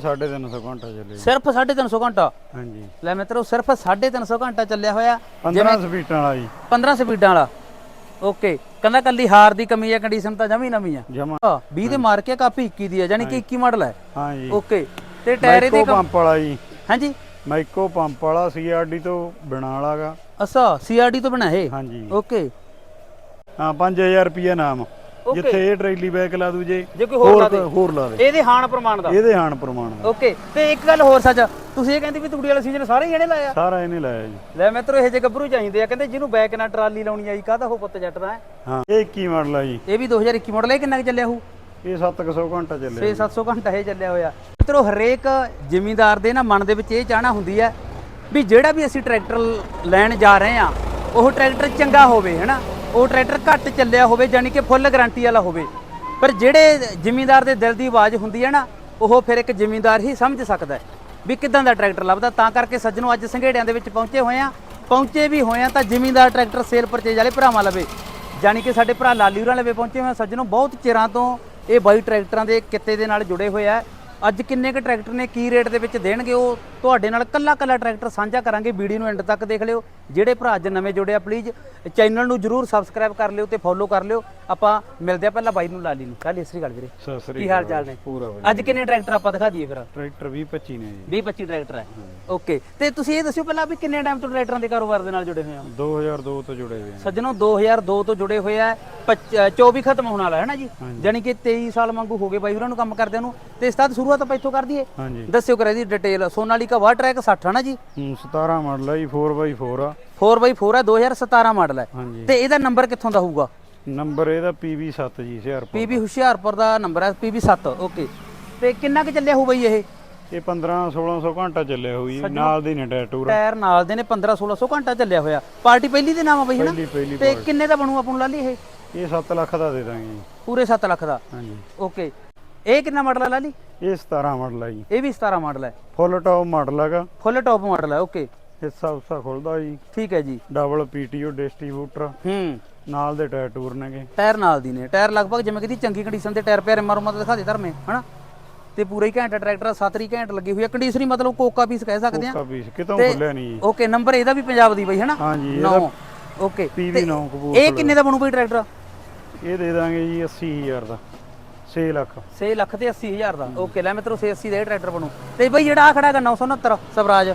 350 ਘੰਟਾ ਚੱਲੇ ਸਿਰਫ 350 ਘੰਟਾ? ਹਾਂਜੀ। ਲੈ ਮਿੱਤਰੋ ਸਿਰਫ 350 ਘੰਟਾ ਚੱਲਿਆ ਹੋਇਆ। 15 ਸਪੀਟਾਂ ਵਾਲਾ ਜੀ। 15 ਸਪੀਡਾਂ ਵਾਲਾ। ਓਕੇ। ਕਹਿੰਦਾ ਕੱਲੀ ਹਾਰ ਦੀ ਕਮੀ ਹੈ ਕੰਡੀਸ਼ਨ ਤਾਂ ਜਮੀ ਨਵੀਂ ਆ। ਜਮਾ। 20 ਦੇ ਮਾਰ ਕੇ ਕਾਪੀ 21 ਦੀ ਹੈ ਯਾਨੀ ਕਿ 21 ਮਾਡਲ ਹੈ ਹਾਂ ਜੀ ਓਕੇ। ਤੇ ਟਾਇਰ ਇਹਦੇ ਪੰਪ ਵਾਲਾ ਜੀ। ਹਾਂਜੀ। ਮਾਈਕੋ ਪੰਪ ਵਾਲਾ ਸੀਆਰਡੀ ਤੋਂ ਬਣਾ ਵਾਲਾਗਾ। ਅੱਛਾ ਸੀਆਰਡੀ ਤੋਂ ਬਣਾ ਇਹ? ਹਾਂਜੀ। ਓਕੇ। ਹਾਂ 5000 ਰੁਪਏ ਨਾਮ। Okay. ਜਿੱਥੇ ਇਹ ਟਰੈਲੀ ਬੈਕ ਲਾ ਦੂ ਜੇ ਜੇ ਕੋਈ ਹੋਰ ਲਾ ਦੇ। ਹੋਰ ਲਾ ਦੇ। ਇਹਦੇ ਹਾਨ ਪ੍ਰਮਾਣ ਦਾ। ਇਹਦੇ ਹਾਨ ਪ੍ਰਮਾਣ ਦਾ। ਓਕੇ ਤੇ ਇੱਕ ਗੱਲ ਹੋਰ ਸੱਚ ਤੁਸੀਂ ਇਹ ਕਹਿੰਦੇ ਵੀ ਤੂੜੀ ਵਾਲਾ ਸੀਜ਼ਨ ਸਾਰੇ ਹੀ ਇਹਨੇ ਲਾਇਆ ਸਾਰਾ ਇਹਨੇ ਲਾਇਆ ਜੀ। ਲੈ ਮਿੱਤਰੋ ਇਹ ਜੇ ਗੱਭਰੂ ਚਾਹੀਦੇ ਆ ਕਹਿੰਦੇ ਜਿਹਨੂੰ ਬੈਕ ਨਾਲ ਟਰਾਲੀ ਲਾਉਣੀ ਆਈ ਕਾਹਦਾ ਉਹ ਪੁੱਤ ਜੱਟ ਦਾ ਹੈ? ਹਾਂ ਇਹ 21 ਮਾਡਲ ਆ ਜੀ। ਇਹ ਵੀ 2021 ਮਾਡਲ ਹੈ ਕਿੰਨਾ ਕੁ ਚੱਲਿਆ ਹੋਊ ਇਹ 700 ਘੰਟਾ ਚੱਲਿਆ 6-700 ਘੰਟਾ ਇਹ ਚੱਲਿਆ ਹੋਇਆ। ਮਿੱਤਰੋ ਹਰੇਕ ਜ਼ਿਮੀਂਦਾਰ ਦੇ ਨਾ ਮਨ ਦੇ ਵਿੱਚ ਇਹ ਚਾਹਨਾ ਹੁੰਦੀ ਹੈ ਵੀ ਜਿਹੜਾ ਵੀ ਅਸੀਂ ਟਰੈਕਟਰ ਲੈਣ ਜਾ ਰਹੇ ਆ ਉਹ ਟਰੈਕਟਰ ਚੰਗਾ ਹੋਵੇ ਹੈਨਾ? ਉਹ ਟਰੈਕਟਰ ਘੱਟ ਚੱਲਿਆ ਹੋਵੇ ਯਾਨੀ ਕਿ ਫੁੱਲ ਗਾਰੰਟੀ ਵਾਲਾ ਹੋਵੇ। ਪਰ ਜਿਹੜੇ ਜ਼ਿਮੀਂਦਾਰ ਦੇ ਦਿਲ ਦੀ ਆਵਾਜ਼ ਹੁੰਦੀ ਹੈ ਨਾ, ਉਹ ਫਿਰ ਇੱਕ ਜ਼ਿਮੀਂਦਾਰ ਹੀ ਸਮਝ ਸਕਦਾ ਵੀ ਕਿਦਾਂ ਦਾ ਟਰੈਕਟਰ ਲੱਭਦਾ। ਤਾਂ ਕਰਕੇ ਸੱਜਣੋ, ਅੱਜ ਸੰਘੇੜਿਆਂ ਦੇ ਵਿੱਚ ਪਹੁੰਚੇ ਹੋਏ ਆ ਪਹੁੰਚੇ ਵੀ ਹੋਏ ਆ ਤਾਂ ਜ਼ਿਮੀਂਦਾਰ ਟਰੈਕਟਰ ਸੇਲ ਪਰਚੇਜ ਵਾਲੇ ਭਰਾਵਾਂ ਲਵੇ। ਜਾਣੀ ਕਿ ਸਾਡੇ ਭਰਾ ਲਾਲੀ ਹੋਰਾਂ ਲਵੇ ਪਹੁੰਚੇ ਹੋਏ ਆ ਸੱਜਣੋ, ਬਹੁਤ ਚਿਰਾਂ ਤੋਂ ਇਹ ਬਾਈ ਟਰੈਕਟਰਾਂ ਦੇ ਕਿੱਤੇ ਦੇ ਨਾਲ ਜੁੜੇ ਹੋਏ ਆ। ਅੱਜ ਕਿੰਨੇ ਕੁ ਟਰੈਕਟਰ ਨੇ ਕੀ ਰੇਟ ਦੇ ਵਿੱਚ ਦੇਣਗੇ ਉਹ ਤੁਹਾਡੇ ਨਾਲ ਕੱਲਾ ਕੱਲਾ ਟਰੈਕਟਰ ਸਾਂਝਾ ਕਰਾਂਗੇ। ਵੀਡੀਓ ਨੂੰ ਐਂਡ ਤੱਕ ਦੇਖ ਲਿਓ। ਜਿਹੜੇ ਭਰਾ ਅੱਜ ਨਵੇਂ ਜੁੜੇ ਆ ਪਲੀਜ਼ ਚੈਨਲ ਨੂੰ ਜਰੂਰ ਸਬਸਕ੍ਰਾਈਬ ਕਰ ਲਿਓ ਤੇ ਫੋਲੋ ਕਰ ਲਿਓ। ਆਪਾਂ ਮਿਲਦੇ ਆ ਪਹਿਲਾਂ ਬਾਈ ਨੂੰ ਲਾਲੀ ਨੂੰ। ਕੱਲ ਸ੍ਰੀ ਅਕਾਲ ਵੀਰੇ। ਸਤਿ ਸ੍ਰੀ ਕੀ ਹਾਲ ਚਾਲ ਨੇ? ਪੂਰਾ ਵਧੀਆ। ਅੱਜ ਕਿੰਨੇ ਟਰੈਕਟਰ ਆਪਾਂ ਦਿਖਾ ਦਈਏ ਫਿਰ? ਟਰੈਕਟਰ 20 25 ਨੇ ਜੀ। 20 25 ਟਰੈਕਟਰ ਹੈ ਓਕੇ। ਤੇ ਤੁਸੀਂ ਇਹ ਦੱਸਿਓ ਪਹਿਲਾਂ ਵੀ ਕਿੰਨੇ ਟਾਈਮ ਤੋਂ ਟਰੈਕਟਰਾਂ ਦੇ ਕਾਰੋਬਾਰ ਦੇ ਨਾਲ ਜੁੜੇ ਹੋਏ ਹੋ 2002 ਤੋਂ ਜੁੜੇ ਹੋਏ ਆ। ਸੱਜਣੋ 2002 ਤੋਂ ਜੁੜੇ ਹੋਏ ਆ। ਪੱਚ- ਅ, 24 ਖਤਮ ਹੋਣ ਵਾਲਾ ਹੈ ਨਾ ਜੀ? ਜਾਨੀ ਕਿ 23 ਸਾਲ ਵਾਂਗੂ ਹੋ ਗਏ ਬਾਈ ਉਹਨਾਂ ਨੂੰ ਕੰਮ ਕਰਦਿਆਂ ਨੂੰ। ਤੇ ਸਤਾਦ ਸ਼ੁਰੂਆਤ ਆਪਾਂ ਇੱਥੋਂ ਕਰ ਦਈਏ। ਹਾਂਜੀ। ਦੱਸਿਓ ਕਰੇ ਦੀ ਡਿਟੇਲ ਸੋਨਾਲੀਕਾ ਵਾਟਰ ਟਰੈਕ 60 ਹੈ ਨਾ ਜੀ? ਹੂੰ, 17 ਮਾਡਲ ਆ ਜੀ 4x4 ਆ। 4x4 ਹੈ 2017 ਮਾਡਲ ਹੈ ਹਾਂਜੀ। ਤੇ ਇਹਦਾ ਨੰਬਰ ਕਿੱਥੋਂ ਦਾ ਹੋਊਗਾ? ਨੰਬਰ ਇਹਦਾ PV7 ਜੀ ਹੁਸ਼ਿਆਰਪੁਰ PB ਹੁਸ਼ਿਆਰਪੁਰ ਦਾ ਨੰਬਰ ਹੈ PB7 ਓਕੇ ਤੇ ਕਿੰਨਾ ਕੁ ਚੱਲਿਆ ਹੋਊ ਬਈ ਇਹ? ਇਹ 15 1600 ਘੰਟਾ ਚੱਲਿਆ ਹੋਈ ਨਾਲ ਦੀ ਨੇ ਟਾਇਰ ਟੂਰ। ਟਾਇਰ ਨਾਲ ਦੇ ਨੇ 15 1600 ਘੰਟਾ ਚੱਲਿਆ ਹੋਇਆ। ਪਾਰਟੀ ਪਹਿਲੀ ਦੇ ਨਾਮ ਆ ਬਈ ਹੈ ਪਹਿਲੀ ਪਹਿਲੀ ਤੇ ਕਿੰਨੇ ਦਾ ਬਣੂ ਆਪਾਂ ਨੂੰ ਲਾ ਲਈ ਇਹ? ਇਹ 7 ਲੱਖ ਦਾ ਦੇ ਦਾਂਗੇ ਜੀ। ਪੂਰੇ 7 ਲੱਖ ਦਾ। ਹਾਂਜੀ। ਓਕੇ ਇਹ ਕਿੰਨਾ ਮਾਡਲ ਹੈ ਲਾ ਲਈ ਇਹ 17 ਮਾਡਲ ਆ ਜੀ। ਇਹ ਵੀ 17 ਮਾਡਲ ਹੈ ਫੁੱਲ ਟੌਪ ਮਾਡਲ ਹੈਗਾ। ਫੁੱਲ ਟੌਪ ਮਾਡਲ ਹੈ ਓਕੇ ਹਿੱਸਾ ਹੁੱਸਾ ਖੁੱਲਦਾ ਜੀ। ਠੀਕ ਹੈ ਜੀ। ਡਬਲ ਪੀਟੀਓ ਡਿਸਟ੍ਰੀਬਿਊਟਰ ਹੂੰ। ਨਾਲ ਦੇ ਟਾਇਰ ਟੂਰ ਨੇਗੇ। ਟਾਇਰ ਨਾਲ ਦੀ ਨੇ। ਟਾਇਰ ਲਗਭਗ ਜਿਵੇਂ ਕਿ ਦੀ ਚੰਗੀ ਕੰਡੀਸ਼ਨ ਦੇ ਟਾਇਰ ਪਿਆਰੇ ਮਾਰੂ ਮਤ ਦਿਖਾ ਦੇ ਧਰਮੇ ਹਨਾ? ਤੇ ਪੂਰਾ ਹੀ ਘੈਂਟ ਟਰੈਕਟਰ ਸਤਰੀ ਘੈਂਟ ਲੱਗੀ ਹੋਈ ਹੈ ਕੰਡੀਸ਼ਨਰੀ ਮਤਲਬ ਕੋਕਾ ਪੀਸ ਕਹਿ ਸਕਦੇ ਆ। ਕੋਕਾ ਪੀਸ ਕਿਤੋਂ ਖੁੱਲਿਆ ਨਹੀਂ ਜੀ। ਓਕੇ ਨੰਬਰ ਇਹਦਾ ਵੀ ਪੰਜਾਬ ਦੀ ਬਈ ਹਨਾ? ਹਾਂਜੀ ਇਹਦਾ ਓਕੇ ਨੌ ਇਹ ਕਪੂਰ ਕਿੰਨੇ ਦਾ ਬਣੂ ਬਈ ਟਰੈਕਟਰ ਇਹ ਦੇ ਦਾਂਗੇ ਜੀ 80000 ਦਾ। 6 ਲੱਖ। 6 ਲੱਖ ਤੇ 80 ਹਜ਼ਾਰ ਦਾ। ਓਕੇ ਲੈ ਮਿੱਤਰੋ 680 ਦਾ ਇਹ ਟਰੈਕਟਰ ਬਣੂ। ਤੇ ਬਈ ਜਿਹੜਾ ਆ ਖੜਾ ਹੈਗਾ 969 ਸਵਰਾਜ।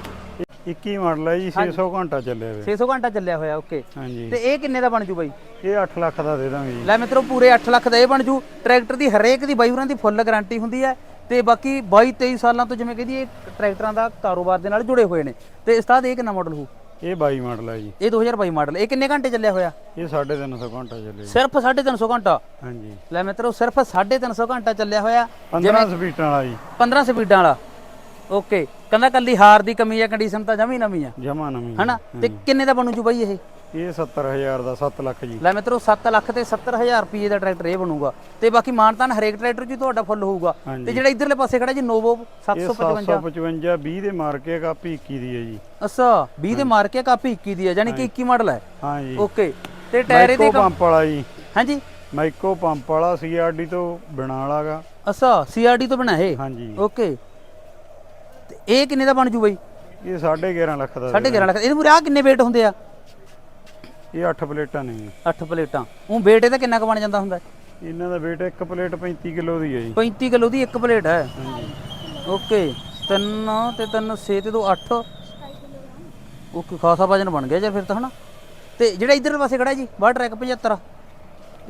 21 ਮਾਡਲ ਹੈ ਜੀ 600 ਘੰਟਾ ਚੱਲਿਆ ਹੋਇਆ। 600 ਘੰਟਾ ਚੱਲਿਆ ਹੋਇਆ ਓਕੇ ਹਾਂਜੀ। ਤੇ ਇਹ ਕਿੰਨੇ ਦਾ ਬਣ ਜੂ ਬਈ? ਇਹ 8 ਲੱਖ ਦਾ ਦੇ ਦਾਂਗੇ ਜੀ। ਲੈ ਮਿੱਤਰੋ ਪੂਰੇ 8 ਲੱਖ ਦਾ ਇਹ ਬਣ ਜੂ। ਟਰੈਕਟਰ ਦੀ ਹਰੇਕ ਦੀ ਬਾਈ ਹੋਰਾਂ ਦੀ ਫੁੱਲ ਗਾਰੰਟੀ ਹੁੰਦੀ ਹੈ। ਤੇ ਬਾਕੀ 22 23 ਸਾਲਾਂ ਤੋਂ ਜਿਵੇਂ ਕਹਦੀ ਇਹ ਟਰੈਕਟਰਾਂ ਦਾ ਕਾਰੋਬਾਰ ਦੇ ਨਾਲ ਜੁੜੇ ਹੋਏ ਨੇ। ਤੇ ਉਸਤਾਦ ਇਹ ਕਿੰਨਾ ਮਾਡਲ ਹੋਊ? ਇਹ 22 ਮਾਡਲ ਹੈ ਜੀ। ਇਹ 2022 ਮਾਡਲ। ਇਹ ਕਿੰਨੇ ਘੰਟੇ ਚੱਲਿਆ ਹੋਇਆ? ਇਹ 350 ਘੰਟਾ ਚੱਲਿਆ ਸਿਰਫ 350 ਘੰਟਾ? ਹਾਂਜੀ। ਲੈ ਮਿੱਤਰੋ ਸਿਰਫ 350 ਘੰਟਾ ਚੱਲਿਆ ਹੋਇਆ। 15 ਸਪੀਟਾਂ ਵਾਲਾ ਜੀ। 15 ਸਪੀਡਾਂ ਵਾਲਾ। ਓਕੇ। ਕਹਿੰਦਾ ਕੱਲੀ ਹਾਰ ਦੀ ਕਮੀ ਹੈ ਕੰਡੀਸ਼ਨ ਤਾਂ ਜਮੀ ਨਵੀਂ ਆ। ਜਮਾ ਨਵੀਂ ਹਨਾ? ਤੇ ਕਿੰਨੇ ਦਾ ਬਣੂ ਜੂ ਬਾਈ ਇਹ? ਇਹ 70000 ਦਾ 7 ਲੱਖ ਜੀ। ਲੈ ਮਿੱਤਰੋ 7 ਲੱਖ ਤੇ 70000 ਰੁਪਏ ਦਾ ਟਰੈਕਟਰ ਇਹ ਬਣੂਗਾ। ਤੇ ਬਾਕੀ ਮਾਨਤਾਨ ਹਰੇਕ ਟਰੈਕਟਰ 'ਚ ਹੀ ਤੁਹਾਡਾ ਫੁੱਲ ਹੋਊਗਾ। ਤੇ ਜਿਹੜਾ ਇਧਰਲੇ ਪਾਸੇ ਖੜਾ ਜੀ ਨੋਵੋ ਇਹ 755 755 20 ਦੇ ਮਾਰ ਕੇ ਕਾਪੀ 21 ਦੀ ਹੈ ਜੀ। ਅੱਛਾ 20 ਦੇ ਮਾਰ ਕੇ ਕਾਪੀ 21 ਦੀ ਹੈ ਯਾਨੀ ਕਿ 21 ਮਾਡਲ ਹੈ। ਹਾਂ ਜੀ ਓਕੇ। ਤੇ ਟਾਇਰ ਇਹਦੇ ਪੰਪ ਵਾਲਾ ਜੀ। ਹਾਂਜੀ। ਮਾਈਕੋ ਪੰਪ ਵਾਲਾ ਸੀਆਰਡੀ ਤੋਂ ਬਣਾ ਵਾਲਾਗਾ ਅੱਛਾ ਸੀਆਰਡੀ ਤੋਂ ਬਣਾ ਇਹ? ਹਾਂਜੀ। ਓਕੇ। ਤੇ ਇਹ ਕਿੰਨੇ ਦਾ ਬਣ ਜੂ ਬਈ? ਇਹ 11.5 ਲੱਖ ਦਾ 11.5 ਲੱਖ। ਇਹਦੇ ਮੂਰੇ ਆ ਕਿੰਨੇ weight ਹੁੰਦੇ ਆ? ਇਹ 8 ਪਲੇਟਾਂ ਨੇ। ਜੀ। 8 ਪਲੇਟਾਂ। ਉਹ weight ਇਹਦਾ ਕਿੰਨਾ ਕੁ ਬਣ ਜਾਂਦਾ ਹੁੰਦਾ? ਹੈ? ਇਹਨਾਂ ਦਾ weight ਇੱਕ ਪਲੇਟ 35 ਕਿਲੋ ਦੀ ਹੈ ਜੀ। 35 ਕਿਲੋ ਦੀ ਇੱਕ ਪਲੇਟ ਹੈ। ਓਕੇ 3 ਤੇ 3 6 ਤੇ 2 8 ਓਕੇ ਖਾਸਾ ਵਜਨ ਬਣ ਗਿਆ ਜੇ ਫਿਰ ਤਾਂ ਹਨਾ? ਤੇ ਜਿਹੜਾ ਇਧਰਲੇ ਪਾਸੇ ਖੜਾ ਜੀ ਬਾਹਰ ਟਰੈਕ 75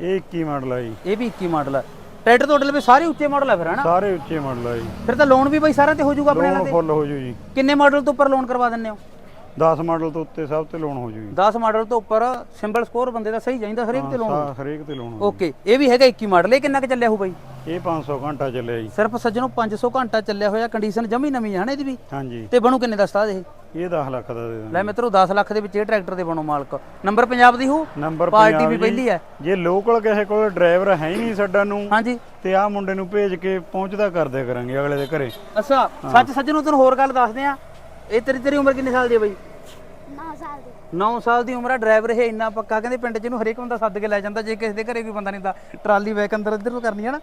ਇਹ 21 ਮਾਡਲ ਹੈ ਜੀ। ਇਹ ਵੀ 21 ਮਾਡਲ ਹੈ ਟਰੈਕਟਰ ਤੁਹਾਡੇ ਲਈ ਸਾਰੇ ਉੱਚੇ ਮਾਡਲ ਹੈ ਫਿਰ ਹਨਾ? ਸਾਰੇ ਉੱਚੇ ਮਾਡਲ ਹੈ ਜੀ। ਫਿਰ ਤਾਂ ਲੋਨ ਵੀ ਬਈ ਸਾਰਿਆਂ ਤੇ ਹੋ ਜਾਊਗਾ ਆਪਣੇ ਨਾਲ ਲੋਨ ਤੇ? ਫੁੱਲ ਹੋ ਜੂ ਜੀ। ਕਿੰਨੇ ਮਾਡਲ ਤੋਂ ਉੱਪਰ ਲੋਨ ਕਰਵਾ ਦਿੰਦੇ ਹੋ? 10 ਮਾਡਲ ਤੋਂ ਉੱਤੇ ਸਭ ਤੇ ਲੋਨ ਹੋ ਜੂ ਜੀ 10 ਮਾਡਲ ਤੋਂ ਉੱਪਰ ਸਿੰਬਲ ਸਕੋਰ ਬੰਦੇ ਦਾ ਸਹੀ ਚਾਹੀਦਾ ਹਰੇਕ ਤੇ ਲੋਨ ਹਾਂ, ਹਰੇਕ ਤੇ ਲੋਨ ਓਕੇ ਇਹ ਵੀ ਹੈਗਾ 21 ਮਾਡਲ ਇਹ ਕਿੰਨਾ ਕੁ ਚੱਲਿਆ ਹੋ ਬਾਈ। ਇਹ 500 ਘੰਟਾ ਚੱਲਿਆ ਜੀ। ਸਿਰਫ ਸੱਜਣੋਂ 500 ਘੰਟਾ ਚੱਲਿਆ ਹੋਇਆ ਕੰਡੀਸ਼ਨ ਜਮੀ ਨਵੀਂ ਹੈ ਨਾ ਇਹਦੀ ਵੀ? ਹਾਂਜੀ। ਤੇ ਬਣੂ ਕਿੰਨੇ ਦਾ ਸਤਾਦ ਇਹ? ਇਹ 10 ਲੱਖ ਦਾ ਦੇ ਲੈ ਮਿੱਤਰੋ 10 ਲੱਖ ਦੇ ਵਿੱਚ ਇਹ ਟਰੈਕਟਰ ਦੇ ਬਣੋ ਮਾਲਕ। ਨੰਬਰ ਪੰਜਾਬ ਦੀ ਹੋ ਨੰਬਰ ਪਾਰਟੀ ਵੀ। ਪਹਿਲੀ ਹੈ। ਜੇ ਲੋਕਲ ਕਿਸੇ ਕੋਲ ਡਰਾਈਵਰ ਹੈ ਹੀ ਨਹੀਂ ਸਾਡਾ ਨੂੰ ਹਾਂਜੀ। ਤੇ ਆਹ ਮੁੰਡੇ ਨੂੰ ਭੇਜ ਕੇ ਪਹੁੰਚਦਾ ਕਰਦੇ ਕਰਾਂਗੇ ਅਗਲੇ ਦੇ ਘਰੇ। ਅੱਛਾ ਸੱਚ ਸੱਜਣੋਂ ਤੈਨੂੰ ਹੋਰ ਗੱਲ ਦੱਸਦੇ ਆ। ਇਹ ਤੇਰੀ ਤੇਰੀ ਉਮਰ ਕਿੰਨੇ ਸਾਲ ਦੀ ਹੈ ਬਈ? 9 ਸਾਲ ਦੀ। 9 ਸਾਲ ਦੀ ਉਮਰ ਆ ਡਰਾਈਵਰ ਇਹ ਇੰਨਾ ਪੱਕਾ ਕਹਿੰਦੇ ਪਿੰਡ ਚ ਇਹਨੂੰ ਹਰੇਕ ਬੰਦਾ ਸੱਦ ਕੇ ਲੈ ਜਾਂਦਾ ਜੇ ਕਿਸੇ ਦੇ ਘਰੇ ਕੋਈ ਬੰਦਾ ਨਹੀਂ ਤਾਂ ਟਰਾਲੀ ਬੈਕ ਅੰਦਰ ਇੱਧਰ ਨੂੰ ਕਰਨੀ ਹੈ ਨਾ।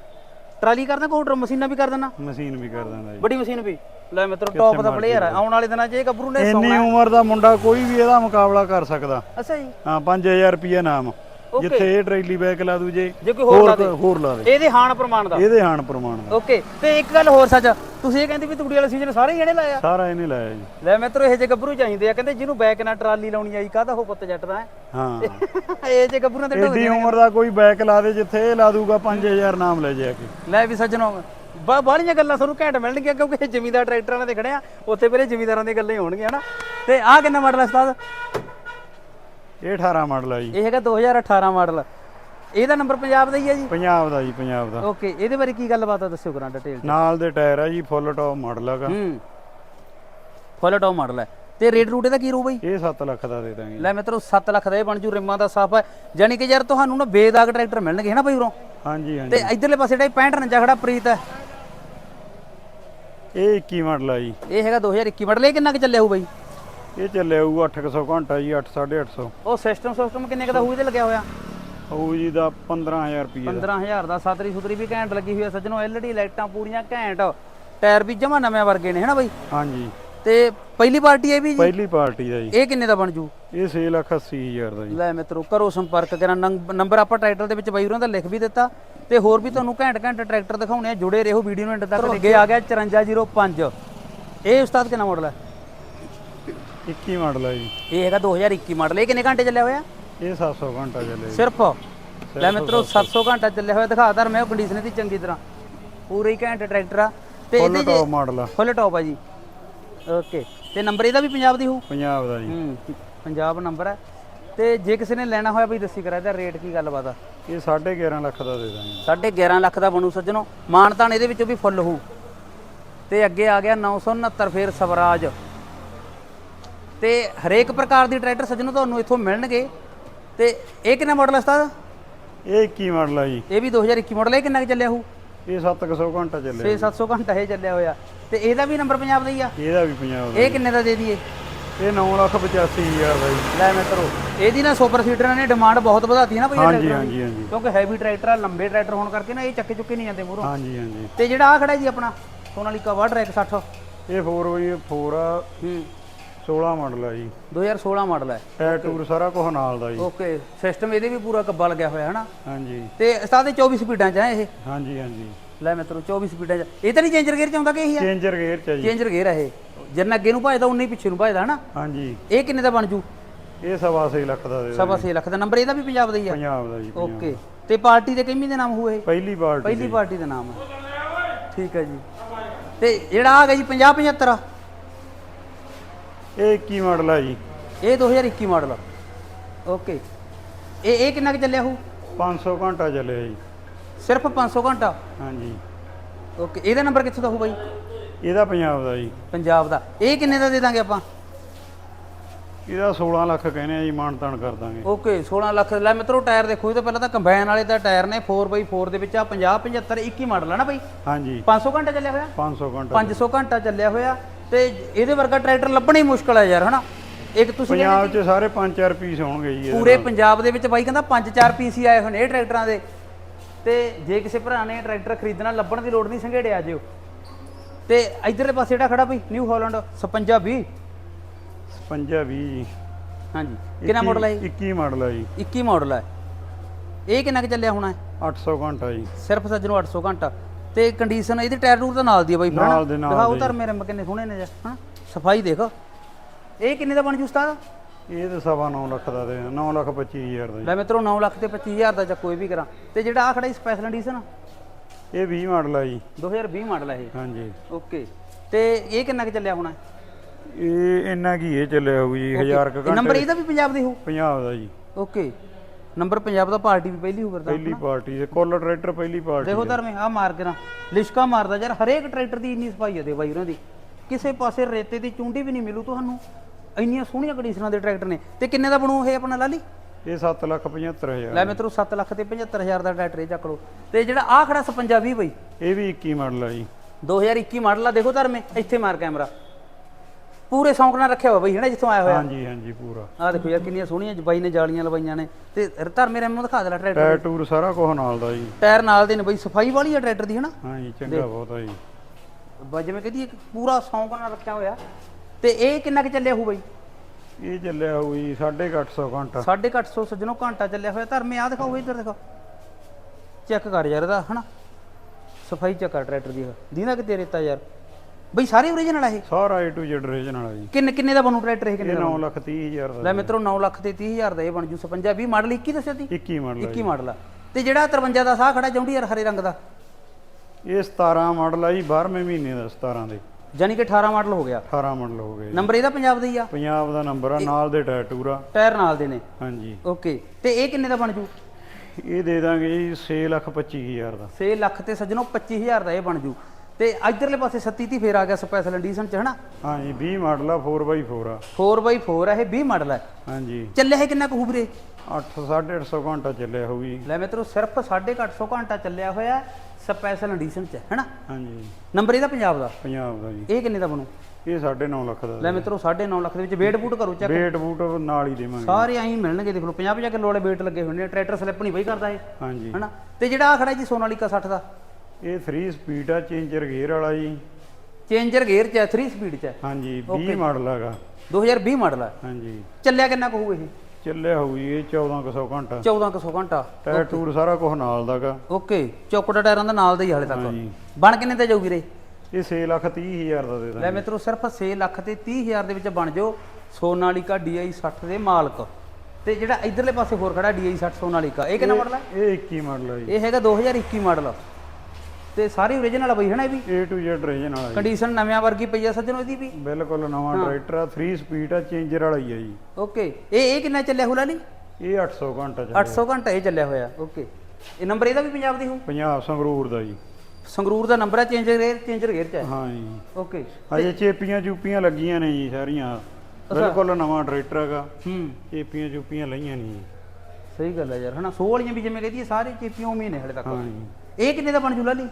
ਟਰਾਲੀ ਕਰਦਾ ਕੋਟਰ ਮਸ਼ੀਨਾਂ ਵੀ ਕਰ ਦੇਣਾ ਮਸ਼ੀਨ ਵੀ ਕਰ ਦਿੰਦਾ ਜੀ। ਵੱਡੀ ਮਸ਼ੀਨ ਵੀ। ਲੈ ਮਿੱਤਰੋ ਟੌਪ ਦਾ ਪਲੇਅਰ ਆ ਆਉਣ ਵਾਲੇ ਦਿਨਾਂ 'ਚ ਇਹ ਗੱਭਰੂ ਨੇ ਇੰਨੀ ਉਮਰ ਦਾ ਮੁੰਡਾ ਕੋਈ ਵੀ ਇਹਦਾ ਮੁਕਾਬਲਾ ਕਰ ਸਕਦਾ। ਅੱਛਾ ਜੀ। ਹਾਂ 5000 ਰੁਪਏ ਨਾਮ। ਜਿੱਥੇ ਇਹ ਟਰੇਲੀ ਬੈਕ ਲਾ ਦੂ ਜੇ ਜੇ ਕੋਈ ਹੋਰ ਲਾ ਦੇ। ਹੋਰ ਲਾ ਦੇ। ਇਹਦੇ ਹਾਨ ਪ੍ਰਮਾਣ ਦਾ। ਇਹਦੇ ਹਾਨ ਪ੍ਰਮਾਣ ਦਾ। ਓਕੇ ਤੇ ਇੱਕ ਗੱਲ ਹੋਰ ਸੱਚ ਤੁਸੀਂ ਇਹ ਕਹਿੰਦੇ ਵੀ ਤੂੜੀ ਵਾਲਾ ਸੀਜ਼ਨ ਸਾਰੇ ਹੀ ਇਹਨੇ ਲਾਇਆ। ਸਾਰਾ ਇਹਨੇ ਲਾਇਆ ਜੀ। ਲੈ ਮਿੱਤਰੋ ਇਹ ਜੇ ਗੱਭਰੂ ਚਾਹੀਦੇ ਆ ਕਹਿੰਦੇ ਜਿਹਨੂੰ ਬੈਕ ਨਾਲ ਟਰਾਲੀ ਲਾਉਣੀ ਆਈ ਕਾਹਦਾ ਉਹ ਪੁੱਤ ਜੱਟ ਦਾ ਹੈ? ਹਾਂ। ਇਹ ਜੇ ਗੱਭਰੂਆਂ ਤੇ ਢੋਕ ਏਡੀ ਉਮਰ ਦਾ ਕੋਈ ਬੈਕ ਲਾ ਦੇ ਜਿੱਥੇ ਇਹ ਲਾ ਦੂਗਾ 5000 ਨਾਮ ਲੈ ਜਾ ਕੇ। ਲੈ ਵੀ ਸੱਜਣੋ ਬਾ ਬਾਹਲੀਆਂ ਗੱਲਾਂ ਤੁਹਾਨੂੰ ਘੈਂਟ ਮਿਲਣਗੀਆਂ ਕਿਉਂਕਿ ਇਹ ਜ਼ਮੀਂਦਾਰ ਟਰੈਕਟਰਾਂ ਦੇ ਖੜੇ ਆ ਉੱਥੇ ਵੀਰੇ ਜ਼ਮੀਂਦਾਰਾਂ ਦੀਆਂ ਗੱਲਾਂ ਹੀ ਹੋਣਗੀਆਂ ਹਨਾ? ਤੇ ਆਹ ਕਿੰਨਾ ਮਾਡਲ ਹੈ ਉਸਤਾਦ? ਇਹ 18 ਮਾਡਲ ਆ ਜੀ। ਇਹ ਹੈਗਾ 2018 ਮਾਡਲ। ਇਹਦਾ ਨੰਬਰ ਪੰਜਾਬ ਦਾ ਹੀ ਹੈ ਜੀ? ਪੰਜਾਬ ਦਾ ਜੀ ਪੰਜਾਬ ਦਾ। ਓਕੇ ਇਹਦੇ ਬਾਰੇ ਕੀ ਗੱਲਬਾਤ ਆ ਦੱਸਿਓ ਕਰਾਂ ਡਿਟੇਲ ਨਾਲ ਦੇ ਟਾਇਰ ਆ ਜੀ ਫੁੱਲ ਟੌਪ ਮਾਡਲ ਹੈਗਾ। ਹੂੰ। ਫੁੱਲ ਟੌਪ ਮਾਡਲ ਹੈ। ਤੇ ਰੇਟ ਰੂਟ ਇਹਦਾ ਕੀ ਰੂ ਬਈ ਇਹ 7 ਲੱਖ ਦਾ ਦੇ ਦਾਂਗੇ। ਲੈ ਮਿੱਤਰੋ 7 ਲੱਖ ਦਾ ਇਹ ਬਣ ਜੂ ਰਿਮਾਂ ਦਾ ਸਾਫ਼ ਹੈ। ਯਾਨੀ ਕਿ ਯਾਰ ਤੁਹਾਨੂੰ ਨਾ ਬੇਦਾਗ ਟਰੈਕਟਰ ਮਿਲਣਗੇ ਹਨਾ ਬਈ ਉਰੋਂ? ਹਾਂਜੀ ਹਾਂਜੀ। ਤੇ ਇਧਰਲੇ ਪਾਸੇ ਜਿਹੜਾ 65 ਰੰਜਾ ਖੜਾ ਪ੍ਰੀਤ ਹੈ। ਇਹ 21 ਮਾਡਲ ਆ ਜੀ। ਇਹ ਹੈਗਾ 2021 ਮਾਡਲ। ਇਹ ਕਿੰਨਾ ਕੁ ਚੱਲਿਆ ਹੋਊ ਬਈ? ਇਹ ਚੱਲਿਆ ਹੋਊ 800 ਘੰਟਾ ਜੀ 8 850 ਉਹ ਸਿਸਟਮ ਸਿਸਟਮ ਕਿੰਨੇ ਕੁ ਦਾ ਹੋਊ ਇਹਦੇ ਲੱਗਿਆ ਹੋਇਆ? ਹੋਊ ਜੀ ਦਾ 15000 ਰੁਪਏ ਦਾ। 15000 ਦਾ ਸਾਤਰੀ ਸੁਤਰੀ ਵੀ ਘੈਂਟ ਲੱਗੀ ਹੋਈ ਹੈ ਸੱਜਣੋ ਐਲਈਡੀ ਲਾਈਟਾਂ ਪੂਰੀਆਂ ਘੈਂਟ। ਟਾਇਰ ਵੀ ਜਮਾ ਨਵੇਂ ਵਰਗੇ ਨੇ ਹਨਾ ਬਈ? ਹਾਂਜੀ। ਤੇ ਪਹਿਲੀ ਪਾਰਟੀ ਇਹ ਵੀ ਜੀ? ਪਹਿਲੀ ਪਾਰਟੀ ਦਾ ਜੀ। ਇਹ ਕਿੰਨੇ ਦਾ ਬਣ ਜੂ ਇਹ 6 ਲੱਖ 80000 ਦਾ ਜੀ। ਲੈ ਮਿੱਤਰੋ ਕਰੋ ਸੰਪਰਕ ਕਰਾਂ। ਨੰਬਰ ਆਪਾਂ ਟਾਈਟਲ ਦੇ ਵਿੱਚ ਬਾਈ ਹੋਰਾਂ ਦਾ ਲਿਖ ਵੀ ਦਿੱਤਾ। ਤੇ ਹੋਰ ਵੀ ਤੁਹਾਨੂੰ ਘੈਂਟ ਘੈਂਟ ਟਰੈਕਟਰ ਦਿਖਾਉਣੇ ਆ। ਜੁੜੇ ਰਹੋ ਵੀਡੀਓ ਨੂੰ ਐਂਡ ਤੱਕ ਅੱਗੇ ਆ ਗਿਆ 5405 ਇਹ ਉਸਤਾਦ ਕਿੰਨਾ ਮਾਡਲ ਹੈ? 21 ਮਾਡਲ ਆ ਜੀ। ਇਹ ਹੈਗਾ 2021 ਮਾਡਲ ਇਹ ਕਿੰਨੇ ਘੰਟੇ ਚੱਲਿਆ ਹੋਇਆ? ਇਹ 700 ਘੰਟਾ ਚੱਲੇ ਸਿਰਫ? ਲੈ ਮਿੱਤਰੋ 700 ਘੰਟਾ ਚੱਲਿਆ ਹੋਇਆ। ਦਿਖਾ ਦਰ ਮੈਂ ਉਹ ਕੰਡੀਸ਼ਨ ਦੀ ਚੰਗੀ ਤਰ੍ਹਾਂ। ਪੂਰੇ ਹੀ ਘੈਂਟ ਟਰੈਕਟਰ ਆ। ਤੇ ਇਹਦੇ ਟੌਪ ਮਾਡਲ ਆ। ਫੁੱਲ ਟੌਪ ਆ ਜੀ। ਓਕੇ ਤੇ ਨੰਬਰ ਇਹਦਾ ਵੀ ਪੰਜਾਬ ਦੀ ਹੋਊ? ਪੰਜਾਬ ਦਾ ਜੀ। ਹੂੰ ਪੰਜਾਬ ਨੰਬਰ ਹੈ ਤੇ ਜੇ ਕਿਸੇ ਨੇ ਲੈਣਾ ਹੋਇਆ ਬਈ ਦੱਸੀ ਕਰਾ ਇਹਦਾ ਰੇਟ ਕੀ ਗੱਲਬਾਤ ਆ? ਇਹ 11.5 ਲੱਖ ਦਾ ਦੇ ਦਾਂਗੇ। 11.5 ਲੱਖ ਦਾ ਬਣੂ ਸੱਜਣੋ। ਮਾਨਤਾਨ ਇਹਦੇ ਵਿੱਚੋਂ ਵੀ ਫੁੱਲ ਹੋਊ। ਤੇ ਅੱਗੇ ਆ ਗਿਆ 969 ਫੇਰ ਸਵਰਾਜ। ਤੇ ਹਰੇਕ ਪ੍ਰਕਾਰ ਦੀ ਟਰੈਕਟਰ ਸੱਜਣੋ ਤੁਹਾਨੂੰ ਇੱਥੋਂ ਮਿਲਣਗੇ। ਤੇ ਇਹ ਕਿੰਨਾ ਮਾਡਲ ਹੈ ਉਸਤਾਦ? ਇਹ 21 ਮਾਡਲ ਆ ਜੀ। ਇਹ ਵੀ 2021 ਮਾਡਲ ਹੈ ਕਿੰਨਾ ਕੁ ਚੱਲਿਆ ਹੋਊ ਇਹ 700 ਘੰਟਾ ਚੱਲੇ 6-700 ਘੰਟਾ ਇਹ ਚੱਲਿਆ ਹੋਇਆ। ਤੇ ਇਹਦਾ ਵੀ ਨੰਬਰ ਪੰਜਾਬ ਦਾ ਹੀ ਆ? ਇਹਦਾ ਵੀ ਪੰਜਾਬ ਦਾ ਇਹ ਕਿੰਨੇ ਦਾ ਦੇ ਦਈਏ? ਇਹ 9 ਲੱਖ 85000 ਦਾ ਜੀ। ਲੈ ਮਿੱਤਰੋ ਇਹਦੀ ਨਾ ਸੁਪਰ ਸੀਡਰਾਂ ਨੇ ਡਿਮਾਂਡ ਬਹੁਤ ਵਧਾਤੀ ਹੈ ਨਾ ਬਈ ਹਾਂਜੀ। ਹਾਂਜੀ ਹਾਂਜੀ। ਕਿਉਂਕਿ ਹੈਵੀ ਟਰੈਕਟਰ ਆ ਲੰਬੇ ਟਰੈਕਟਰ ਹੋਣ ਕਰਕੇ ਨਾ ਇਹ ਚੱਕੇ ਚੁੱਕੇ ਨਹੀਂ ਜਾਂਦੇ ਮੂਹਰੋਂ। ਹਾਂਜੀ ਹਾਂਜੀ। ਤੇ ਜਿਹੜਾ ਆ ਖੜਾ ਜੀ ਆਪਣਾ ਸੋਨਾਲੀਕਾ ਵਾਟ ਟਰੈਕ 60 ਇਹ 4 4 ਆ। ਹੂੰ। 16 ਮਾਡਲ ਆ ਜੀ। 2016 ਮਾਡਲ ਹੈ ਟਾਇਰ ਟੂਰ ਸਾਰਾ ਕੁਝ ਨਾਲ ਦਾ ਜੀ। ਓਕੇ ਸਿਸਟਮ ਇਹਦੇ ਵੀ ਪੂਰਾ ਕੱਬਾ ਲੱਗਿਆ ਹੋਇਆ ਹੈ ਨਾ ਹਾਂਜੀ। ਤੇ ਉਸਤਾਦ ਇਹ 24 ਸਪੀਡਾਂ ਚ ਹੈ ਇਹ? ਹਾਂਜੀ ਹਾਂਜੀ। ਲੈ ਮਿੱਤਰੋ 24 ਸਪੀਡਾਂ ਚ ਇਹ ਤਾਂ ਨਹੀਂ ਚੇਂਜਰ ਗੇਅਰ ਚ ਆਉਂਦਾ ਕਿ ਇਹੀ ਆ? ਚੇਂਜਰ ਗੇਅਰ ਚ ਆ ਜੀ। ਚੇਂਜਰ ਗੇਅਰ ਇਹ। ਜਿੰਨਾ ਅੱਗੇ ਨੂੰ ਭਜਦਾ ਉਨਾ ਹੀ ਪਿੱਛੇ ਨੂੰ ਭਜਦਾ ਹਨਾ? ਹਾਂਜੀ। ਇਹ ਕਿੰਨੇ ਦਾ ਬਣ ਜੂ? ਇਹ ਸਵਾ ਛੇ ਲੱਖ ਦਾ ਦੇ ਸਵਾ ਛੇ ਲੱਖ ਦਾ ਨੰਬਰ ਇਹਦਾ ਵੀ ਪੰਜਾਬ ਦਾ ਹੀ ਆ? ਪੰਜਾਬ ਦਾ ਜੀ ਪੰਜਾਬ। ਓਕੇ ਤੇ ਪਾਰਟੀ ਦੇ ਕਿੰਨੀ ਦੇ ਨਾਮ ਹੋਏ? ਪਹਿਲੀ ਪਾਰਟੀ ਪਹਿਲੀ ਪਾਰਟੀ ਦਾ ਨਾਮ ਹੈ ਠੀਕ ਹੈ ਜੀ। ਤੇ ਜਿਹੜਾ ਆ ਗਿਆ ਜੀ 50 75 ਇਹ 21 ਮਾਡਲ ਆ ਜੀ? ਇਹ 2021 ਮਾਡਲ ਓਕੇ। ਇਹ ਇਹ ਕਿੰਨਾ ਕੁ ਚੱਲਿਆ ਹੋ 500 ਘੰਟਾ ਚੱਲਿਆ ਜੀ। ਸਿਰਫ 500 ਘੰਟਾ? ਹਾਂਜੀ। ਓਕੇ। ਇਹਦਾ ਨੰਬਰ ਕਿੱਥੋਂ ਦਾ ਹੋ ਬਾਈ? ਇਹਦਾ ਪੰਜਾਬ ਦਾ ਜੀ। ਪੰਜਾਬ ਦਾ। ਇਹ ਕਿੰਨੇ ਦਾ ਦੇ ਦਾਂਗੇ ਆਪਾਂ? ਇਹਦਾ 16 ਲੱਖ ਕਹਿੰਦੇ ਆ ਜੀ ਮਾਨਤਾਨ ਕਰ ਦਾਂਗੇ। ਓਕੇ 16 ਲੱਖ ਲੈ ਮਿੱਤਰੋ ਟਾਇਰ ਦੇਖੋ ਇਹ ਤੋਂ ਪਹਿਲਾਂ ਤਾਂ ਕੰਬਾਈਨ ਵਾਲੇ ਦਾ ਟਾਇਰ ਨੇ 4x4 ਦੇ ਵਿੱਚ ਆ 50 75 21 ਮਾਡਲ ਹੈ ਨਾ ਬਾਈ? ਹਾਂਜੀ। 500 ਘੰਟਾ ਚੱਲਿਆ ਹੋਇਆ? 500 ਘੰਟਾ। 500 ਘੰਟਾ ਚੱਲਿਆ ਹੋਇਆ। ਤੇ ਇਹਦੇ ਵਰਗਾ ਟਰੈਕਟਰ ਲੱਭਣਾ ਹੀ ਮੁਸ਼ਕਲ ਹੈ ਯਾਰ ਹਨਾ? ਇੱਕ ਤੁਸੀਂ ਪੰਜਾਬ 'ਚ ਸਾਰੇ 5-4 ਪੀਸ ਹੋਣਗੇ ਜੀ ਪੂਰੇ ਪੰਜਾਬ ਦੇ ਵਿੱਚ ਬਾਈ ਕਹਿੰਦਾ 5-4 ਪੀਸੀ ਆਏ ਹੋਏ ਨੇ ਇਹ ਟਰੈਕਟਰਾਂ ਦੇ। ਤੇ ਜੇ ਕਿਸੇ ਭਰਾ ਨੇ ਟਰੈਕਟਰ ਖਰੀਦਣਾ ਲੱਭਣ ਦੀ ਲੋੜ ਨਹੀਂ ਸੰਘੇੜੇ ਆ ਜਿਓ। ਤੇ ਇਧਰਲੇ ਪਾਸੇ ਜਿਹੜਾ ਖੜਾ ਬਈ ਨਿਊ ਹਾਲੈਂਡ 5620 55 20 ਜੀ। ਹਾਂਜੀ ਕਿੰਨਾ ਮਾਡਲ ਹੈ ਇਹ? 21 ਮਾਡਲ ਆ ਜੀ। 21 ਮਾਡਲ ਹੈ ਇਹ ਕਿੰਨਾ ਕੁ ਚੱਲਿਆ ਹੋਣਾ? ਹੈ 800 ਘੰਟਾ ਜੀ। ਸਿਰਫ ਸੱਜਣੋਂ 800 ਘੰਟਾ। ਤੇ ਕੰਡੀਸ਼ਨ ਇਹਦੇ ਟਾਇਰ ਟੂਰ ਤਾਂ ਨਾਲ ਦੀ ਆ ਬਾਈ ਨਾਲ ਦੇ ਨਾਲ ਦਿਖਾਓ ਦੇ। ਧਰ ਮੇਰੇ ਕਿੰਨੇ ਸੋਹਣੇ ਨੇ ਹਾਂ ਸਫ਼ਾਈ ਦੇਖ। ਇਹ ਕਿੰਨੇ ਦਾ ਬਣ ਜੂ ਉਸਤਾਦ? ਇਹ ਤਾਂ ਸਵਾ 9 ਲੱਖ ਦਾ ਦੇ 9 ਲੱਖ 25 ਹਜ਼ਾਰ ਦਾ ਲੈ ਮਿੱਤਰੋ 9 ਲੱਖ ਤੇ 25000 ਦਾ ਚੱਕੋ ਇਹ ਵੀ ਕਰਾਂ। ਤੇ ਜਿਹੜਾ ਆ ਖੜਾ ਸਪੈਸ਼ਲ ਐਡੀਸ਼ਨ ਜੀ ਇਹ 20 ਮਾਡਲ ਆ ਜੀ। 2020 ਮਾਡਲ ਹੈ ਇਹ। ਹਾਂਜੀ। ਓਕੇ। ਤੇ ਇਹ ਕਿੰਨਾ ਕੁ ਚੱਲਿਆ ਹੋਣਾ? ਇਹ ਇੰਨਾ ਕੀ ਇਹ ਚੱਲਿਆ ਹੋਊ ਜੀ 1000 ਕ ਇਹ ਨੰਬਰ ਘੰਟੇ ਇਹਦਾ ਵੀ ਪੰਜਾਬ ਦੇ ਹੋ ਪੰਜਾਬ ਦਾ ਜੀ। ਓਕੇ। ਨੰਬਰ ਪੰਜਾਬ ਦਾ ਪਾਰਟੀ ਵੀ ਪਹਿਲੀ ਹੋਵਰ ਦਾ ਪਹਿਲੀ ਪਾਰਟੀ ਦੇ ਕੋਲਰ ਟਰੈਕਟਰ ਪਹਿਲੀ ਪਾਰਟੀ ਦੇਖੋ ਧਰਮੇ ਆ ਮਾਰ ਕੇ ਨਾ ਲਿਸ਼ਕਾ ਮਾਰਦਾ ਯਾਰ ਹਰੇਕ ਟਰੈਕਟਰ ਦੀ ਇੰਨੀ ਸਫ਼ਾਈ ਦੇ ਬਾਈ ਉਹਨਾਂ ਦੀ। ਕਿਸੇ ਪਾਸੇ ਰੇਤੇ ਦੀ ਚੁੰਡੀ ਵੀ ਨਹੀਂ ਮਿਲੂ ਤੁਹਾਨੂੰ। ਇੰਨੀਆਂ ਸੋਹਣੀਆਂ ਕੰਡੀਸ਼ਨਾਂ ਦੇ ਟਰੈਕਟਰ ਨੇ। ਤੇ ਕਿੰਨੇ ਦਾ ਬਣੂ ਇਹ ਆਪਣਾ ਲਾਲੀ? ਇਹ 7 ਲੱਖ 75 ਹਜ਼ਾਰ ਲੈ ਮਿੱਤਰੋ 7 ਲੱਖ ਤੇ 75000 ਦਾ ਟਰੈਕਟਰ ਇਹ ਚੱਕ ਲਓ। ਤੇ ਜਿਹੜਾ ਆ ਖੜਾ 5520 ਬਈ। ਇਹ ਵੀ 21 ਮਾਡਲ ਆ ਜੀ। 2021 ਮਾਡਲ ਆ ਦੇਖੋ ਧਰਮੇ ਇੱਥੇ ਮਾਰ ਕੈਮਰਾ। ਪੂਰੇ ਸ਼ੌਂਕ ਨਾਲ ਰੱਖਿਆ ਹੋਇਆ ਬਈ ਹੈ ਨਾ ਜਿੱਥੋਂ ਆਇਆ ਹੋਇਆ। ਹਾਂਜੀ ਹਾਂਜੀ ਪੂਰਾ। ਆਹ ਦੇਖੋ ਯਾਰ ਕਿੰਨੀਆਂ ਸੋਹਣੀਆਂ ਬਾਈ ਨੇ ਜਾਲੀਆਂ ਲਵਾਈਆਂ ਨੇ। ਤੇ ਧਰ ਮੇਰੇ ਮੂੰਹ ਦਿਖਾ ਦੇ ਟਰੈਕਟਰ ਟਾਇਰ ਟੂਰ ਸਾਰਾ ਕੁਝ ਨਾਲ ਦਾ ਜੀ। ਟਾਇਰ ਨਾਲ ਦੇ ਨੇ ਬਈ ਸਫ਼ਾਈ ਵਾਲੀ ਆ ਟਰੈਕਟਰ ਦੀ ਹੈ ਨਾ ਹਾਂਜੀ ਚੰਗਾ ਬਹੁਤ ਆ ਜੀ। ਬਈ ਜਿਵੇਂ ਕਹਦੀ ਇੱਕ ਪੂਰਾ ਸ਼ੌਂਕ ਨਾਲ ਰੱਖਿਆ ਹੋਇਆ। ਤੇ ਇਹ ਕਿੰਨਾ ਕੁ ਚੱਲਿਆ ਹੋਊ ਬਈ? ਇਹ ਚੱਲਿਆ ਹੋਊ ਜੀ 850 ਘੰਟਾ। 850 ਸੱਜਣੋ ਘੰਟਾ ਚੱਲਿਆ ਹੋਇਆ। ਧਰਮੇ ਆ ਦਿਖਾਓ ਇੱਧਰ ਦਿਖਾ। ਚੈੱਕ ਕਰ ਯਾਰ ਇਹਦਾ ਹਨਾ? ਸਫ਼ਾਈ ਚੈੱਕ ਕਰ ਟਰੈਕਟਰ ਦੀ ਦੀਨਾ ਕਿ ਤੇਰੇ ਤਾਂ ਯਾਰ? ਬਈ ਸਾਰੇ ਓਰੀਜਨਲ ਆ ਇਹ? ਸਾਰਾ A to Z ਰੀਜਨਲ ਆ ਜੀ। ਕਿੰਨੇ ਕਿੰਨੇ ਦਾ ਬਣੂ ਟਰੈਕਟਰ ਇਹ ਕਿੰਨੇ ਇਹ ਦਾ 9 ਲੱਖ 30 ਹਜ਼ਾਰ ਦਾ ਲੈ ਮਿੱਤਰੋ 9 ਲੱਖ ਤੇ 30 ਹਜ਼ਾਰ ਦਾ ਇਹ ਬਣ ਜੂ 56 20 ਮਾਡਲ 21 ਦੱਸਿਆ ਤੀ 21 ਮਾਡਲ ਆ 21 ਮਾਡਲ ਆ। ਤੇ ਜਿਹੜਾ 53 ਦਾ ਸਾਹ ਖੜਾ ਜੌਂਡੀ ਯਾਰ ਹਰੇ ਰੰਗ ਦਾ? ਜੀ। ਇਹ 17 ਮਾਡਲ ਆ ਜੀ 12ਵੇਂ ਮਹੀਨੇ ਦਾ 17 ਦੇ। ਯਾਨੀ ਕਿ 18 ਮਾਡਲ ਹੋ ਗਿਆ। 18 ਮਾਡਲ ਹੋ ਗਏ ਜੀ। ਨੰਬਰ ਇਹਦਾ ਪੰਜਾਬ ਦਾ ਹੀ ਆ? ਪੰਜਾਬ ਦਾ ਨੰਬਰ ਆ ਨਾਲ ਦੇ ਟਾਇਰ ਟੂਰ ਆ। ਟਾਇਰ ਨਾਲ ਦੇ ਨੇ। ਹਾਂਜੀ। ਓਕੇ। ਤੇ ਇਹ ਕਿੰਨੇ ਦਾ ਬਣ ਜੂ? ਇਹ ਦੇ ਦਾਂਗੇ ਜੀ 6 ਲੱਖ 25 ਹਜ਼ਾਰ ਦਾ। 6 ਲੱਖ ਤੇ ਸੱਜਣੋ 25000 ਦਾ ਇਹ ਬਣ ਜੂ। ਤੇ ਇਧਰਲੇ ਪਾਸੇ 37 ਤੀ ਫੇਰ ਆ ਗਿਆ ਸਪੈਸ਼ਲ ਐਡੀਸ਼ਨ ਚ ਹਨਾ ਹਾਂਜੀ 20 ਮਾਡਲ ਆ 4x4 ਆ। 4x4 ਆ ਇਹ 20 ਮਾਡਲ ਹੈ ਹਾਂਜੀ। ਚੱਲਿਆ ਇਹ ਕਿੰਨਾ ਕੁ ਵੀਰੇ? 8 850 ਘੰਟਾ ਚੱਲਿਆ ਹੋਊ ਜੀ ਲੈ ਮਿੱਤਰੋ ਸਿਰਫ 850 ਘੰਟਾ ਚੱਲਿਆ ਹੋਇਆ ਸਪੈਸ਼ਲ ਐਡੀਸ਼ਨ ਚ ਹਨਾ ਹਾਂਜੀ। ਨੰਬਰ ਇਹਦਾ ਪੰਜਾਬ ਦਾ? ਪੰਜਾਬ ਦਾ ਜੀ। ਇਹ ਕਿੰਨੇ ਦਾ ਬਣੂ? ਇਹ 9.5 ਲੱਖ ਦਾ। ਲੈ ਮਿੱਤਰੋ 9.5 ਲੱਖ ਦੇ ਵਿੱਚ ਵੇਟ ਬੂਟ ਕਰੋ ਚੈੱਕ ਵੇਟ ਬੂਟ ਨਾਲ ਹੀ ਦੇਵਾਂਗੇ। ਸਾਰੇ ਐਂ ਮਿਲਣਗੇ ਦੇਖ ਲਓ 50 50 ਕਿਲੋ ਵਾਲੇ ਵੇਟ ਲੱਗੇ ਹੋਏ ਨੇ ਟਰੈਕਟਰ ਸਲਿੱਪ ਨਹੀਂ ਬਈ ਕਰਦਾ ਇਹ। ਹਾਂਜੀ। ਹਨਾ ਤੇ ਜਿਹੜਾ ਆ ਖੜਾ ਜੀ ਸੋਨਾਲੀਕਾ 60 ਦਾ? ਇਹ 3 ਸਪੀਡ ਆ ਚੇਂਜਰ ਗੇਅਰ ਵਾਲਾ ਜੀ। ਚੇਂਜਰ ਗੇਅਰ ਚ ਹੈ 3 ਸਪੀਡ ਚ ਹੈ? ਹਾਂਜੀ 20 ਮਾਡਲ ਹੈਗਾ। 2020 ਮਾਡਲ ਹੈ ਹਾਂਜੀ। ਚੱਲਿਆ ਕਿੰਨਾ ਕੁ ਹੋਊ ਇਹ? ਚੱਲਿਆ ਹੋਊ ਜੀ ਇਹ 1400 ਘੰਟਾ। 1400 ਘੰਟਾ। ਟਾਇਰ ਟੂਰ ਸਾਰਾ ਕੁਝ ਨਾਲ ਦਾਗਾ ਓਕੇ ਚੌਕੜਾ ਟਾਇਰਾਂ ਦਾ ਨਾਲ ਦਾ ਹੀ ਹਾਲੇ ਤੱਕ। ਹਾਂਜੀ। ਬਣ ਕਿੰਨੇ ਤੇ ਜਾਊ ਵੀਰੇ ਇਹ 6 ਲੱਖ 30 ਹਜ਼ਾਰ ਦਾ ਦੇ ਲੈ ਦਾਂਗੇ। ਮਿੱਤਰੋ ਸਿਰਫ 6 ਲੱਖ ਤੇ 30 ਹਜ਼ਾਰ ਦੇ ਵਿੱਚ ਬਣ ਜਾਓ ਸੋਨਾਲੀਕਾ DI 60 ਦੇ ਮਾਲਕ। ਤੇ ਜਿਹੜਾ ਇਧਰਲੇ ਪਾਸੇ ਹੋਰ ਖੜਾ DI 60 ਸੋਨਾਲੀਕਾ ਇਹ ਕਿੰਨਾ ਮਾਡਲ ਹੈ ਇਹ 21 ਮਾਡਲ ਜੀ। ਇਹ ਹੈਗਾ 2021 ਮਾਡਲ ਤੇ ਸਾਰੀ ਆ ਬਈ ਹਨਾ ਇਹ ਵੀ? A to Z ਵਾਲਾ ਜੀ। ਕੰਡੀਸ਼ਨ ਨਵਿਆਂ ਵਰਗੀ ਪਈ ਆ ਸੱਜਣੋ ਇਹਦੀ ਵੀ? ਬਿਲਕੁਲ ਨਵਾਂ ਟਰੈਕਟਰ ਆ 3 ਸਪੀਡ ਆ ਚੇਂਜਰ ਵਾਲਾ ਹੀ ਆ ਜੀ। ਓਕੇ ਇਹ ਇਹ ਕਿੰਨਾ ਚੱਲਿਆ ਹੁਲਾ ਨਹੀਂ ਇਹ 800 ਘੰਟਾ ਚੱਲਿਆ। 800 ਘੰਟਾ ਇਹ ਚੱਲਿਆ ਹੋਇਆ ਓਕੇ ਇਹ ਨੰਬਰ ਇਹਦਾ ਵੀ ਪੰਜਾਬ ਦੀ ਹੋ ਪੰਜਾਬ ਸੰਗਰੂਰ ਦਾ ਜੀ। ਸੰਗਰੂਰ ਦਾ ਨੰਬਰ ਹੈ ਚੇਂਜਰ ਗੇਅਰ ਚੇਂਜਰ ਗੇਅਰ ਚ ਹੈ? ਹਾਂ ਜੀ। ਓਕੇ ਅਜੇ ਚੇਪੀਆਂ ਚੂਪੀਆਂ ਲੱਗੀਆਂ ਨੇ ਜੀ ਸਾਰੀਆਂ। ਬਿਲਕੁਲ ਨਵਾਂ ਟਰੈਕਟਰ ਹੈਗਾ। ਹੂੰ। ਚੇਪੀਆਂ ਚੂਪੀਆਂ ਲਈਆਂ ਨਹੀਂ ਸਹੀ ਗੱਲ ਹੈ ਯਾਰ ਹਨਾ ਸੋ ਵਾਲੀਆਂ ਵੀ ਜਿਵੇਂ ਕਹਦੀ ਸਾਰੇ ਚੇਪੀਆਂ ਉਮੀਦ ਨੇ ਹਲੇ ਤੱਕ। ਹਾਂ ਜੀ। ਇਹ ਕਿੰਨੇ ਦਾ ਬਣ ਜੂਲਾ ਲਈ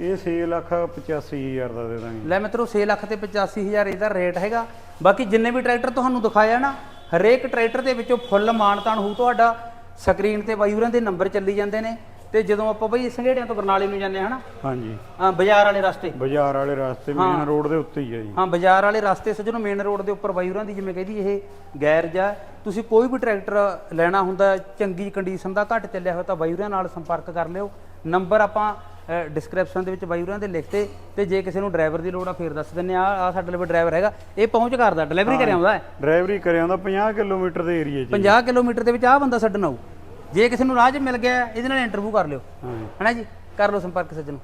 ਇਹ 6 ਲੱਖ 85 ਹਜ਼ਾਰ ਦਾ ਦੇ ਦਾਂਗੇ। ਲੈ ਮਿੱਤਰੋ 6 ਲੱਖ ਤੇ 85000 ਇਹਦਾ ਰੇਟ ਹੈਗਾ। ਬਾਕੀ ਜਿੰਨੇ ਵੀ ਟਰੈਕਟਰ ਤੁਹਾਨੂੰ ਦਿਖਾਇਆ ਨਾ ਹਰੇਕ ਟਰੈਕਟਰ ਦੇ ਵਿੱਚੋਂ ਫੁੱਲ ਮਾਨਤਾਨ ਹੋਊ ਤੁਹਾਡਾ। ਸਕਰੀਨ ਤੇ ਬਾਈੂਰਾਂ ਦੇ ਨੰਬਰ ਚੱਲੀ ਜਾਂਦੇ ਨੇ। ਤੇ ਜਦੋਂ ਆਪਾਂ ਬਈ ਸੰਘੇੜਿਆਂ ਤੋਂ ਬਰਨਾਲੇ ਨੂੰ ਜਾਂਦੇ ਹਾਂ ਹਨਾ? ਹਾਂਜੀ। ਅਹ ਬਾਜ਼ਾਰ ਵਾਲੇ ਰਸਤੇ। ਬਾਜ਼ਾਰ ਵਾਲੇ ਰਸਤੇ ਮੇਨ ਰੋਡ ਦੇ ਉੱਤੇ ਹੀ ਆ ਜੀ। ਹਾਂ ਬਾਜ਼ਾਰ ਵਾਲੇ ਰਸਤੇ ਸੱਜਣੋ ਮੇਨ ਰੋਡ ਦੇ ਉੱਪਰ ਬਾਈੂਰਾਂ ਦੀ ਜਿਵੇਂ ਕਹਿੰਦੀ ਇਹ ਗੈਰਜ ਆ। ਤੁਸੀਂ ਕੋਈ ਵੀ ਟਰੈਕਟਰ ਲੈਣਾ ਹੁੰਦਾ ਚੰਗੀ ਕੰਡੀਸ਼ਨ ਦਾ ਘੱਟ ਚੱਲਿਆ ਹੋਇਆ ਤਾਂ ਬਾਈੂਰਾਂ ਨਾਲ ਸੰਪਰਕ ਕਰ ਲਿਓ। ਨੰਬਰ ਆਪਾਂ ਡਿਸਕ੍ਰਿਪਸ਼ਨ ਦੇ ਵਿੱਚ ਬਾਈੂਰਾਂ ਦੇ ਲਿਖਤੇ ਤੇ ਜੇ ਕਿਸੇ ਨੂੰ ਡਰਾਈਵਰ ਦੀ ਲੋੜ ਆ ਫੇਰ ਦੱਸ ਦਿੰਨੇ ਆ ਆ ਸਾਡੇ ਲਈ ਡਰਾਈਵਰ ਹੈਗਾ। ਇਹ ਪਹੁੰਚ ਕਰਦਾ ਡਿਲੀਵਰੀ ਕਰਿਆ ਆਉਂਦਾ ਹੈ? ਡਰਾਈਵਰੀ ਕਰਿਆ ਹੁੰਦਾ 50 ਕਿਲੋਮੀਟਰ ਦੇ ਏਰੀਏ 'ਚ 50 ਕਿਲੋਮੀਟਰ ਦੇ ਵਿੱਚ ਆ ਬੰਦਾ ਛੱਡਣ ਆਊ। ਜੇ ਕਿਸੇ ਨੂੰ ਰਾਹ 'ਚ ਮਿਲ ਗਿਆ ਇਹਦੇ ਨਾਲ ਇੰਟਰਵਿਊ ਕਰ ਲਿਓ। ਹਾਂ ਹਨਾ ਜੀ? ਕਰ ਲਓ ਸੰਪਰਕ ਸੱਜਣੋ।